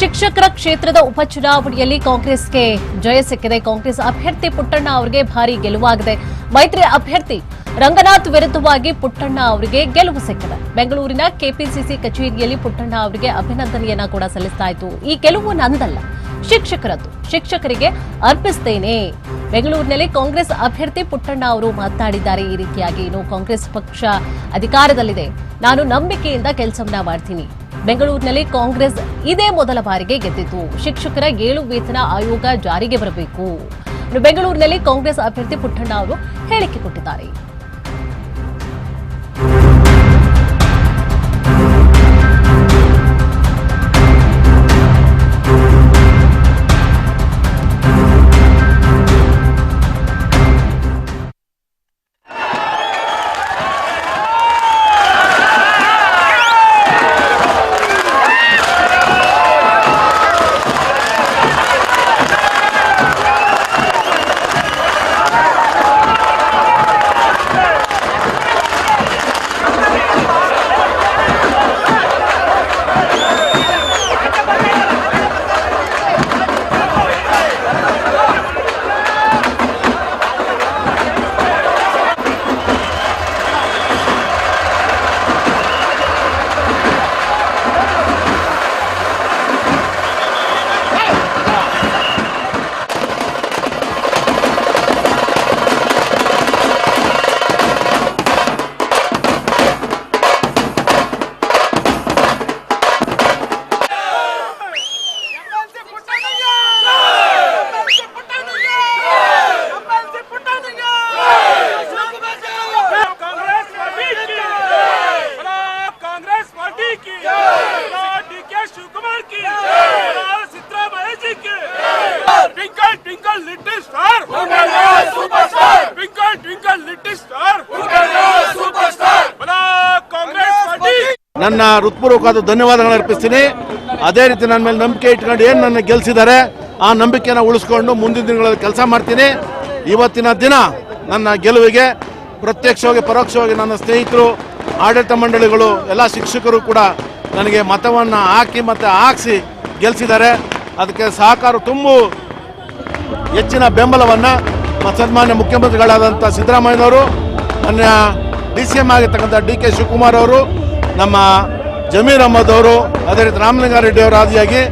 ಶಿಕ್ಷಕರ ಕ್ಷೇತ್ರದ ಉಪಚುನಾವಣೆಯಲ್ಲಿ ಕಾಂಗ್ರೆಸ್ಗೆ ಜಯ ಸಿಕ್ಕಿದೆ. ಕಾಂಗ್ರೆಸ್ ಅಭ್ಯರ್ಥಿ ಪುಟ್ಟಣ್ಣ ಅವರಿಗೆ ಭಾರಿ ಗೆಲುವಾಗಿದೆ. ಮೈತ್ರಿ ಅಭ್ಯರ್ಥಿ ರಂಗನಾಥ್ ವಿರುದ್ಧವಾಗಿ ಪುಟ್ಟಣ್ಣ ಅವರಿಗೆ ಗೆಲುವು ಸಿಕ್ಕಿದೆ. ಬೆಂಗಳೂರಿನ ಕೆಪಿಸಿಸಿ ಕಚೇರಿಯಲ್ಲಿ ಪುಟ್ಟಣ್ಣ ಅವರಿಗೆ ಅಭಿನಂದನೆಯನ್ನ ಕೂಡ ಸಲ್ಲಿಸಲಾಯಿತು ಈ ಗೆಲುವು ನಂದಲ್ಲ ಶಿಕ್ಷಕರದ್ದು. ಶಿಕ್ಷಕರಿಗೆ ಅರ್ಪಿಸ್ತೇನೆ. ಬೆಂಗಳೂರಿನಲ್ಲಿ ಕಾಂಗ್ರೆಸ್ ಅಭ್ಯರ್ಥಿ ಪುಟ್ಟಣ್ಣ ಅವರು ಮಾತನಾಡಿದ್ದಾರೆ. ಈ ರೀತಿಯಾಗಿ ಇನ್ನು ಕಾಂಗ್ರೆಸ್ ಪಕ್ಷ ಅಧಿಕಾರದಲ್ಲಿದೆ. ನಾನು ನಂಬಿಕೆಯಿಂದ ಕೆಲಸವನ್ನ ಮಾಡ್ತೀನಿ. ಬೆಂಗಳೂರಿನಲ್ಲಿ ಕಾಂಗ್ರೆಸ್ ಇದೇ ಮೊದಲ ಬಾರಿಗೆ ಗೆದ್ದಿತು. ಶಿಕ್ಷಕರ ಏಳು ವೇತನ ಆಯೋಗ ಜಾರಿಗೆ ಬರಬೇಕು. ಬೆಂಗಳೂರಿನಲ್ಲಿ ಕಾಂಗ್ರೆಸ್ ಅಭ್ಯರ್ಥಿ ಪುಟ್ಟಣ್ಣ ಅವರು ಹೇಳಿಕೆ ಕೊಟ್ಟಿದ್ದಾರೆ. ನನ್ನ ಹೃತ್ಪೂರ್ವಕವಾದ ಧನ್ಯವಾದಗಳನ್ನು ಅರ್ಪಿಸ್ತೀನಿ. ಅದೇ ರೀತಿ ನನ್ನ ಮೇಲೆ ನಂಬಿಕೆ ಇಟ್ಕೊಂಡು ಏನು ನನ್ನ ಗೆಲ್ಲಿಸಿದ್ದಾರೆ ಆ ನಂಬಿಕೆನ ಉಳಿಸ್ಕೊಂಡು ಮುಂದಿನ ದಿನಗಳಲ್ಲಿ ಕೆಲಸ ಮಾಡ್ತೀನಿ. ಇವತ್ತಿನ ದಿನ ನನ್ನ ಗೆಲುವಿಗೆ ಪ್ರತ್ಯಕ್ಷವಾಗಿ, ಪರೋಕ್ಷವಾಗಿ ನನ್ನ ಸ್ನೇಹಿತರು, ಆಡಳಿತ ಮಂಡಳಿಗಳು, ಎಲ್ಲ ಶಿಕ್ಷಕರು ಕೂಡ ನನಗೆ ಮತವನ್ನು ಹಾಕಿ ಮತ್ತು ಹಾಕಿಸಿ ಗೆಲ್ಲಿಸಿದ್ದಾರೆ ಅದಕ್ಕೆ ಸಹಕಾರ ತುಂಬ. ಹೆಚ್ಚಿನ ಬೆಂಬಲವನ್ನು ಸನ್ಮಾನ್ಯ ಮುಖ್ಯಮಂತ್ರಿಗಳಾದಂಥ ಸಿದ್ದರಾಮಯ್ಯನವರು ಮಾನ್ಯ ಡಿ ಸಿ ಎಂ ಆಗಿರ್ತಕ್ಕಂಥ ಡಿ ಕೆ ಶಿವಕುಮಾರ್ ಅವರು, ನಮ್ಮ ಜಮೀರ್ ಅಹಮದ್ ಅವರು, ಅದೇ ರೀತಿ ರಾಮಲಿಂಗಾರೆಡ್ಡಿ ಅವರು ಆದಿಯಾಗಿ